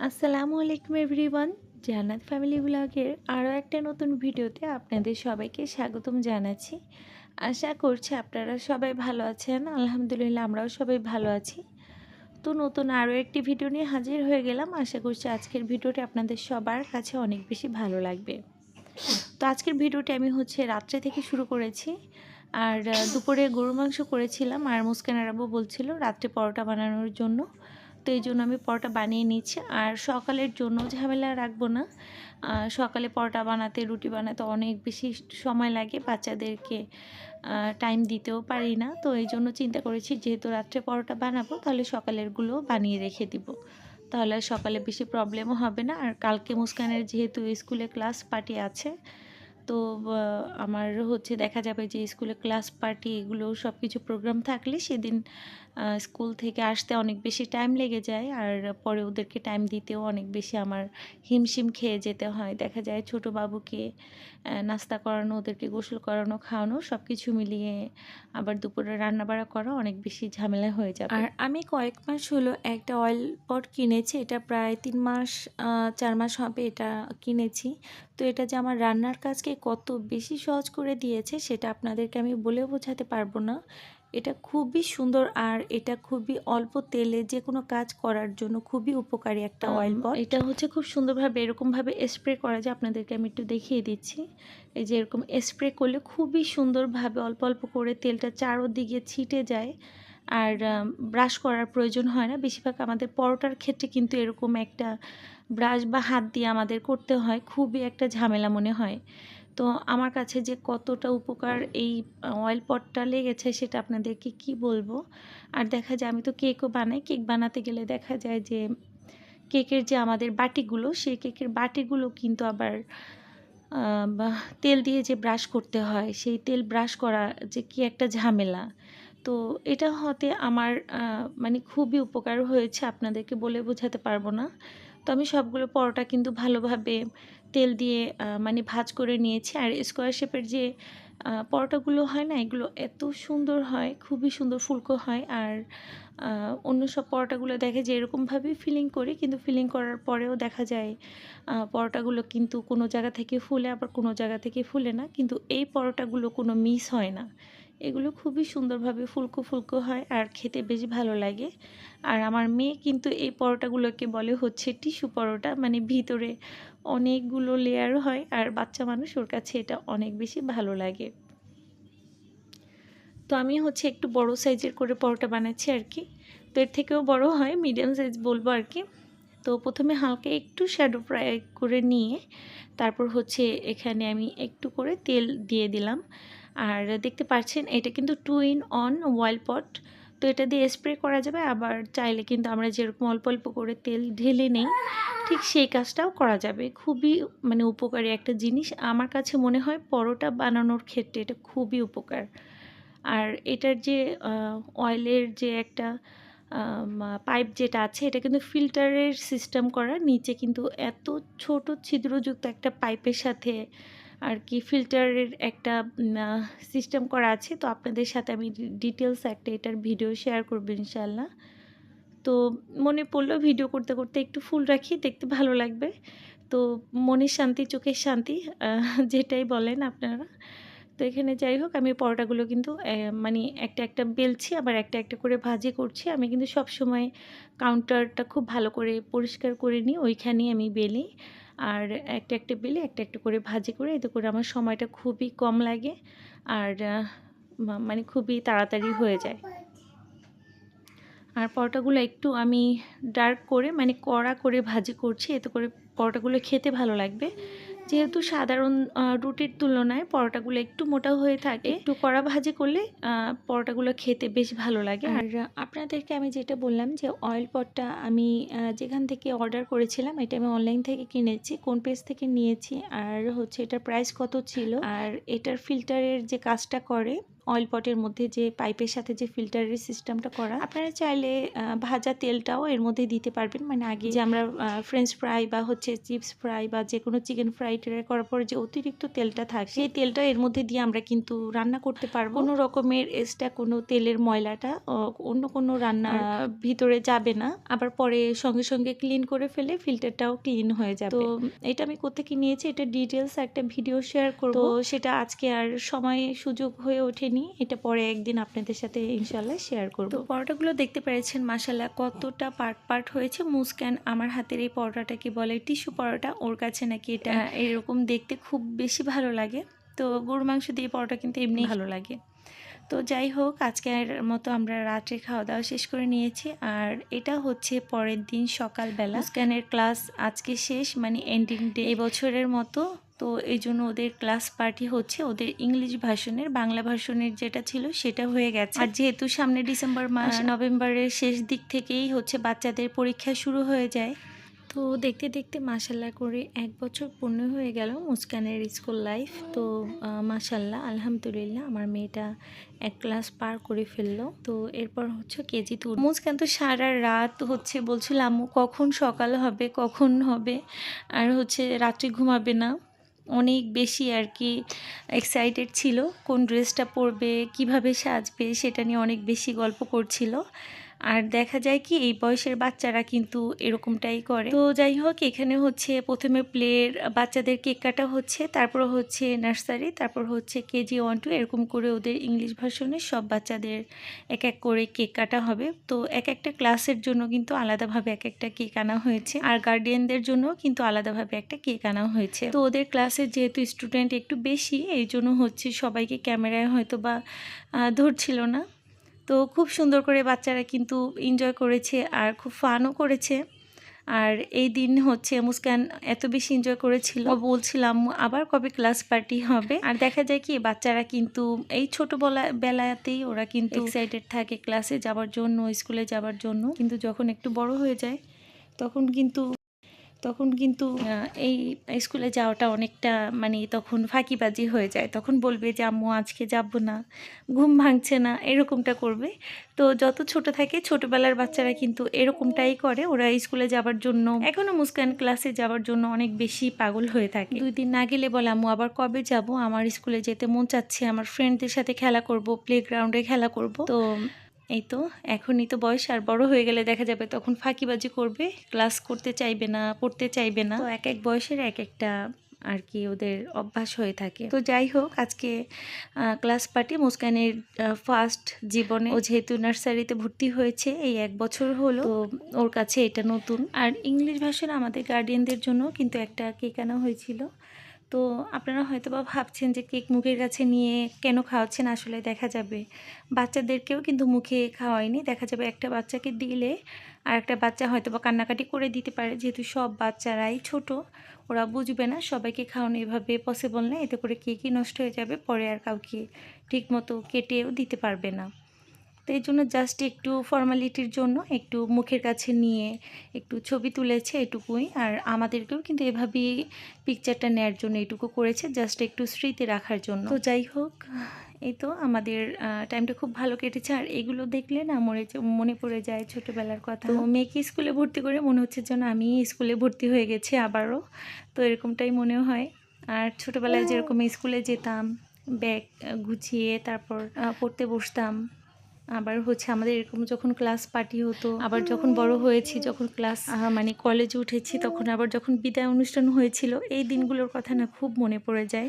আসসালামু আলাইকুম এভরিওয়ান, জান্নাত ফ্যামিলি ব্লগের আরও একটা নতুন ভিডিওতে আপনাদের সবাইকে স্বাগতম জানাচ্ছি। আশা করছি আপনারা সবাই ভালো আছেন, আলহামদুলিল্লাহ আমরাও সবাই ভালো আছি। তো নতুন আরও একটি ভিডিও নিয়ে হাজির হয়ে গেলাম, আশা করছি আজকের ভিডিওটি আপনাদের সবার কাছে অনেক বেশি ভালো লাগবে। তো আজকের ভিডিওটি আমি হচ্ছে রাত্রে থেকে শুরু করেছি, আর দুপুরে গরু মাংস করেছিলাম, আর মুস্কান আরাবু বলছিল রাত্রে পরোটা বানানোর জন্য। তো এই জন্য আমি পরোটা বানিয়ে নিচ্ছি। আর সকালের জন্য ঝামেলা রাখব না। সকালে পরোটা বানাতে, রুটি বানাতে অনেক বেশি সময় লাগে। বাচ্চাদেরকে টাইম দিতেও পারি না। তো এই জন্য চিন্তা করেছি, যেহেতু রাত্রে পরোটা বানাবো, তাহলে সকালেরগুলো বানিয়ে রেখে দিব। তাহলে সকালে বেশি প্রবলেমও হবে না। আর কালকে মুস্কানের যেহেতু স্কুলে ক্লাস পার্টি আছে, তো আমার হচ্ছে দেখা যাবে যে স্কুলে ক্লাস পার্টি এগুলো সব কিছু প্রোগ্রাম থাকলে সেদিন স্কুল থেকে আসতে অনেক বেশি টাইম লেগে যায় আর পরে ওদেরকে টাইম দিতেও অনেক বেশি আমার হিমশিম খেয়ে যেতে হয়। দেখা যায় ছোট বাবুকে নাস্তা করানো, ওদেরকে গোসল করানো, খাওয়ানো সব কিছু মিলিয়ে আবার দুপুরে রান্না বাড়া করা অনেক বেশি ঝামেলা হয়ে যাবে। আর আমি কয়েক মাস হলো একটা অয়েল পট কিনেছি, এটা প্রায় তিন মাস চার মাস হবে এটা কিনেছি। তো এটা যে আমার রান্নার কাজকে কত বেশি সহজ করে দিয়েছে, সেটা আপনাদেরকে আমি বলেও বোঝাতে পারব না। এটা খুবই সুন্দর আর এটা খুবই অল্প তেলে যে কোনো কাজ করার জন্য খুবই উপকারী একটা অয়েল পট এটা হচ্ছে খুব সুন্দরভাবে এরকমভাবে স্প্রে করা যায়। আপনাদেরকে আমি একটু দেখিয়ে দিচ্ছি। এই যে এরকম স্প্রে করলে খুবই সুন্দরভাবে অল্প অল্প করে তেলটা চারোদিকে ছিটে যায়। আর ব্রাশ করার প্রয়োজন হয় না। বেশিরভাগ আমাদের পরোটার ক্ষেত্রে কিন্তু এরকম একটা ব্রাশ বা হাত দিয়ে আমাদের করতে হয়। খুবই একটা ঝামেলা মনে হয়। তো আমার কাছে যে কতটা উপকার এই অয়েল পটটা লেগেছে সেটা আপনাদেরকে কি বলব? আর দেখা যায় আমি তো কেকও বানাই কেক বানাতে গেলে দেখা যায় যে কেকের যে আমাদের বাটিগুলো, সেই কেকের বাটিগুলো কিন্তু আবার তেল দিয়ে যে ব্রাশ করতে হয়, সেই তেল ব্রাশ করা যে কি একটা ঝামেলা। তো এটা হতে আমার মানে খুবই উপকার হয়েছে, আপনাদেরকে বলে বোঝাতে পারব না। তো আমি সবগুলো পরোটা কিন্তু ভালোভাবে তেল দিয়ে মানে ভাজ করে নিয়েছি। আর স্কোয়ার শেপের যে পরোটাগুলো হয় না, এগুলো এত সুন্দর হয়, খুবই সুন্দর ফুলকো হয়। আর অন্য সব পরোটাগুলো দেখে যে এরকমভাবেই ফিলিং করি, কিন্তু ফিলিং করার পরেও দেখা যায় পরোটাগুলো কিন্তু কোনো জায়গা থেকে ফুলে, আবার কোনো জায়গা থেকে ফুলে না। কিন্তু এই পরোটাগুলো কোনো মিস হয় না। এগুলো খুবই সুন্দরভাবে ফুলকো ফুলকো হয় আর খেতে বেশ ভালো লাগে। আর আমার মেয়ে কিন্তু এই পরোটাগুলোকে বলে হচ্ছে টিস্যু পরোটা মানে ভিতরে অনেকগুলো লেয়ার হয় আর বাচ্চা মানুষ ওর কাছে এটা অনেক বেশি ভালো লাগে। তো আমি হচ্ছে একটু বড় সাইজের করে পরোটা বানাচ্ছি আর কি। তো এর থেকেও বড় হয় মিডিয়াম সাইজ বলব আর কি। তো প্রথমে হালকা একটু শ্যাডো ফ্রাই করে নিয়ে তারপর হচ্ছে এখানে আমি একটু করে তেল দিয়ে দিলাম। আর দেখতে পাচ্ছেন এটা কিন্তু two in one oil pot তো এটা দিয়ে স্প্রে করা যাবে। আবার চাইলে কিন্তু আমরা যেরকম অল্প অল্প করে তেল ঢেলে নেই, ঠিক সেই কাজটাও করা যাবে। খুবই মানে উপকারী একটা জিনিস। আমার কাছে মনে হয় পরোটা বানানোর ক্ষেত্রে এটা খুবই উপকার। আর এটার যে অয়েলের যে একটা পাইপ যেটা আছে, এটা কিন্তু ফিল্টারের সিস্টেম করা। নিচে কিন্তু এত ছোট ছিদ্রযুক্ত একটা পাইপের সাথে আর কি ফিল্টারের একটা সিস্টেম করা আছে। তো আপনাদের সাথে আমি ডিটেলস একটা এটার ভিডিও শেয়ার করব ইনশাল্লাহ তো মনে পড়ল ভিডিও করতে করতে একটু ফুল রাখি, দেখতে ভালো লাগবে। তো মনের শান্তি, চোখের শান্তি যেটাই বলেন আপনারা। তো এখানে যাই হোক, আমি পরোটাগুলো কিন্তু মানে একটা একটা বেলছি, আবার একটা একটা করে ভাজি করছি। আমি কিন্তু সব সময় কাউন্টারটা খুব ভালো করে পরিষ্কার করে নিই, ওইখানেই আমি বেলি। আর একটা একটা বেলে একটা একটা করে ভাজি করে এতে করে আমার সময়টা খুবই কম লাগে আর মানে খুবই তাড়াতাড়ি হয়ে যায়। আর পরোটাগুলো একটু আমি ডার্ক করে মানে কড়া করে ভাজি করছি, এতে করে পরোটাগুলো খেতে ভালো লাগবে। যেহেতু সাধারণ রুটির তুলনায় পরোটাগুলো একটু মোটা হয়ে থাকে একটু কড়া ভাজি করলে পরোটাগুলো খেতে বেশ ভালো লাগে। আর আপনাদেরকে আমি যেটা বললাম যে অয়েল পটটা আমি যেখান থেকে অর্ডার করেছিলাম এটা আমি অনলাইন থেকে কিনেছি কোন পেজ থেকে নিয়েছি আর হচ্ছে এটার প্রাইস কত ছিল আর এটার ফিল্টারের যে কাজটা করে অয়েল পটের মধ্যে যে পাইপের সাথে যে ফিল্টারের সিস্টেমটা করা আপনারা চাইলে ভাজা তেলটাও এর মধ্যে দিতে পারবেন। মানে আগে যে আমরা ফ্রেঞ্চ ফ্রাই বা হচ্ছে চিপস ফ্রাই বা যে কোনো চিকেন ফ্রাই ট্রাই করার পরে যে অতিরিক্ত তেলটা থাকে সেই তেলটা এর মধ্যে দিয়ে আমরা কিন্তু রান্না করতে পারব। কোনো রকমের এক্সট্রা কোনো তেলের ময়লাটা অন্য কোনো রান্নার আহ, ভিতরে যাবে না। আবার পরে সঙ্গে সঙ্গে ক্লিন করে ফেলে ফিল্টারটাও ক্লিন হয়ে যাবে। তো এটা আমি কোথেকে নিয়েছি এটা ডিটেলস একটা ভিডিও শেয়ার করব। তো সেটা আজকে আর সময় সুযোগ হয়ে ওঠেনি এটা পরে একদিন আপনাদের সাথে ইনশাল্লাহ শেয়ার করব। পরোটাগুলো দেখতে পেরেছেন মাসাল্লাহ কতটা পার্ট পার্ট হয়েছে। মুস্কান আমার হাতের এই পরোটাটাকে বলে টিস্যু পরোটা ওর কাছে নাকি এটা এরকম দেখতে খুব বেশি ভালো লাগে। তো গরু মাংস দিয়ে পরোটা কিন্তু এমনি ভালো লাগে। তো যাই হোক আজকের মতো আমরা রাত্রে খাওয়া দাওয়া শেষ করে নিয়েছি। আর এটা হচ্ছে পরের দিন সকালবেলা। স্ক্যানের ক্লাস আজকে শেষ মানে এন্ডিং ডে এই বছরের মতো তো এই জন্য ওদের ক্লাস পার্টি হচ্ছে ওদের ইংলিশ ভাষণের বাংলা ভাষণের যেটা ছিল সেটা হয়ে গেছে। আর যেহেতু সামনে ডিসেম্বর মাস নভেম্বরের শেষ দিক থেকেই হচ্ছে বাচ্চাদের পরীক্ষা শুরু হয়ে যায়। তো দেখতে দেখতে মাসাল্লাহ করে এক বছর পূর্ণ হয়ে গেল মুস্কানের স্কুল লাইফ তো মাসাল্লাহ আলহামদুলিল্লাহ আমার মেয়েটা এক ক্লাস পার করে ফেলল। তো এরপর হচ্ছে কেজি টু মুস্কান তো সারা রাত হচ্ছে বলছিল আম্মু কখন সকাল হবে কখন হবে? আর হচ্ছে রাত্রে ঘুমাবে না। অনেক বেশি আর কি এক্সাইটেড ছিল। কোন ড্রেসটা পরবে, কীভাবে সাজবে, সেটা নিয়ে অনেক বেশি গল্প করছিল। আর দেখা যায় কি, এই বয়সের বাচ্চারা কিন্তু এরকমটাই করে। তো যাই হোক, এখানে হচ্ছে প্রথমে প্লের বাচ্চাদের কেক কাটা হচ্ছে, তারপর হচ্ছে নার্সারি তারপর হচ্ছে কেজি ওয়ান টু এরকম করে ওদের ইংলিশ ভাষণে সব বাচ্চাদের এক এক করে কেক কাটা হবে। তো এক একটা ক্লাসের জন্য কিন্তু আলাদাভাবে এক একটা কেক আনা হয়েছে। আর গার্ডিয়ানদের জন্য কিন্তু আলাদাভাবে একটা কেক আনা হয়েছে। তো ওদের ক্লাসের যেহেতু স্টুডেন্ট একটু বেশি, এই জন্য হচ্ছে সবাইকে ক্যামেরায় হয়তো বা ধরছিল না। তো খুব সুন্দর করে বাচ্চারা কিন্তু এনজয় করেছে আর খুব ফানও করেছে। আর এই দিন হচ্ছে মুস্কান এত বেশি এনজয় করেছিল। বলছিলাম আবার কবে ক্লাস পার্টি হবে? আর দেখা যায় কি বাচ্চারা কিন্তু এই ছোটবেলা বেলাতেই ওরা কিন্তু এক্সাইটেড থাকে ক্লাসে যাওয়ার জন্য স্কুলে যাওয়ার জন্য। কিন্তু যখন একটু বড় হয়ে যায় তখন কিন্তু তখন কিন্তু এই স্কুলে যাওয়াটা অনেকটা মানে তখন ফাঁকিবাজি হয়ে যায়। তখন বলবে যে, আম্মু, আজকে যাব না, ঘুম ভাঙছে না। এরকমটা করবে। তো যত ছোট থাকে, ছোটবেলার বাচ্চারা কিন্তু এরকমটাই করে। ওরা স্কুলে যাবার জন্য এখনও মুস্কান ক্লাসে যাওয়ার জন্য অনেক বেশি পাগল হয়ে থাকে। দুই দিন না গেলে বলে, আম্মু, আবার কবে যাব? আমার স্কুলে যেতে মন চাচ্ছে, আমার ফ্রেন্ডদের সাথে খেলা করব প্লেগ্রাউন্ডে খেলা করব। তো এই তো, এখনই তো বয়স, আর বড় হয়ে গেলে দেখা যাবে তখন ফাঁকিবাজি করবে, ক্লাস করতে চাইবে না, পড়তে চাইবে না। তো এক এক বয়সের এক একটা আর কি ওদের অভ্যাস হয়ে থাকে। তো যাই হোক, আজকে ক্লাস পার্টি মুস্কানের ফার্স্ট জীবনে। ও যেহেতু নার্সারিতে ভর্তি হয়েছে, এই এক বছর হলো। তো ওর কাছে এটা নতুন। আর ইংলিশ ভাষণ আমাদের গার্ডিয়ানদের জন্য কিন্তু একটা কেক আনা হয়েছিল। তো আপনারা হয়তো বা ভাবছেন যে কেক মুখের কাছে নিয়ে কেন খাওয়াচ্ছেন? আসলে দেখা যাবে। বাচ্চাদেরকেও কিন্তু মুখে খাওয়ায়নি। দেখা যাবে একটা বাচ্চাকে দিলে আর একটা বাচ্চা হয়তো বা কান্নাকাটি করে দিতে পারে। যেহেতু সব বাচ্চারাই ছোট, ওরা বুঝবে না সবাইকে খাওয়ানো এভাবে পসিবল না। এতে করে কেকই নষ্ট হয়ে যাবে। পরে আর কাউকে ঠিকমতো কেটেও দিতে পারবে না। তো এই জন্য জাস্ট একটু ফর্মালিটির জন্য একটু মুখের কাছে নিয়ে একটু ছবি তুলেছে এটুকুই। আর আমাদেরকেও কিন্তু এভাবেই পিকচারটা নেয়ার জন্য এটুকু করেছে জাস্ট একটু স্মৃতি রাখার জন্য। তো যাই হোক, এই তো আমাদের টাইমটা খুব ভালো কেটেছে। আর এগুলো দেখলে না মনে মনে পড়ে যায় ছোটোবেলার কথা। তো মেয়েকে স্কুলে ভর্তি করে মনে হচ্ছে যেন আমি স্কুলে ভর্তি হয়ে গেছি আবারও। তো এরকমটাই মনে হয়। আর ছোটোবেলায় যেরকম স্কুলে যেতাম, ব্যাগ গুছিয়ে তারপর পড়তে বসতাম। আবার হচ্ছে আমাদের এরকম যখন ক্লাস পার্টি হতো আবার যখন বড় হয়েছি যখন ক্লাস মানে কলেজে উঠেছি তখন আবার যখন বিদায় অনুষ্ঠান হয়েছিল এই দিনগুলোর কথা না খুব মনে পড়ে যায়।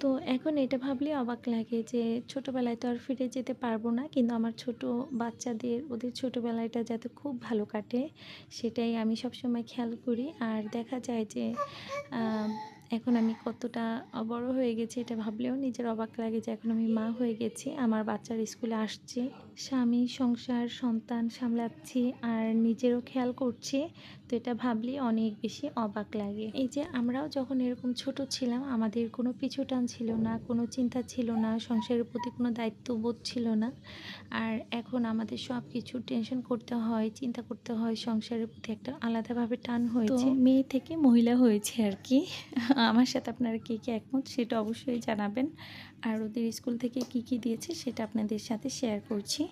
তো এখন এটা ভাবলে অবাক লাগে যে ছোটোবেলায় তো আর ফিরে যেতে পারব না কিন্তু আমার ছোট বাচ্চাদের ওদের ছোটোবেলাটা যাতে খুব ভালো কাটে সেটাই আমি সবসময় খেয়াল করি। আর দেখা যায় যে এখন আমি কতটা বড় হয়ে গেছি এটা ভাবলেও নিজের অবাক লাগে যে এখন আমি মা হয়ে গেছি আমার বাচ্চার স্কুলে আসছে স্বামী সংসার সন্তান সামলাচ্ছি আর নিজেরও খেয়াল করছি তো এটা ভাবলে অনেক বেশি অবাক লাগে। এই যে আমরাও যখন এরকম ছোট ছিলাম আমাদের কোনো পিছু টান ছিল না কোনো চিন্তা ছিল না সংসারের প্রতি কোনো দায়িত্ববোধ ছিল না আর এখন আমাদের সব কিছু টেনশন করতে হয় চিন্তা করতে হয় সংসারের প্রতি একটা আলাদাভাবে টান হয়েছে। মেয়ে থেকে মহিলা হয়েছে আর কি। আমার সাথে আপনারা কে কে একমত সেটা অবশ্যই জানাবেন। আর ওদের স্কুল থেকে কি কি দিয়েছে সেটা আপনাদের সাথে শেয়ার করছি।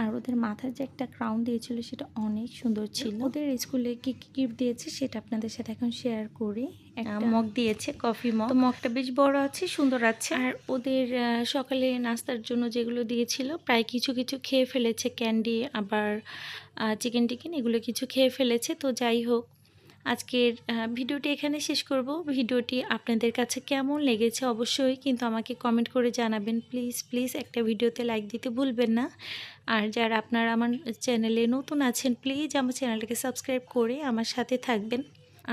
আর ওদের মাথার যে একটা ক্রাউন দিয়েছিল সেটা অনেক সুন্দর ছিল। ওদের স্কুলে কি কি গিফট দিয়েছে সেটা আপনাদের সাথে এখন শেয়ার করি। একটা মগ দিয়েছে কফি মগ। মগটা বেশ বড় আছে সুন্দর আছে। আর ওদের সকালে নাস্তার জন্য যেগুলো দিয়েছিল প্রায় কিছু কিছু খেয়ে ফেলেছে ক্যান্ডি আবার চিকেন টিকেন এগুলো কিছু খেয়ে ফেলেছে। তো যাই হোক আজকের ভিডিওটি এখানে শেষ করব। ভিডিওটি আপনাদের কাছে কেমন লেগেছে অবশ্যই কিন্তু আমাকে কমেন্ট করে জানাবেন। প্লিজ প্লিজ একটা ভিডিওতে লাইক দিতে ভুলবেন না। আর যারা আপনারা আমার চ্যানেলে নতুন আছেন প্লিজ আমার চ্যানেলটাকে সাবস্ক্রাইব করে আমার সাথে থাকবেন।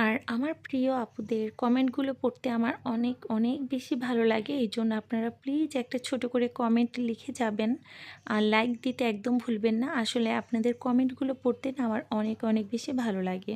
আর আমার প্রিয় আপুদের কমেন্টগুলো পড়তে আমার অনেক অনেক বেশি ভালো লাগে। এই জন্য আপনারা প্লিজ একটা ছোট করে কমেন্ট লিখে যাবেন। আর লাইক দিতে একদম ভুলবেন না। আসলে আপনাদের কমেন্টগুলো পড়তে না আমার অনেক অনেক বেশি ভালো লাগে।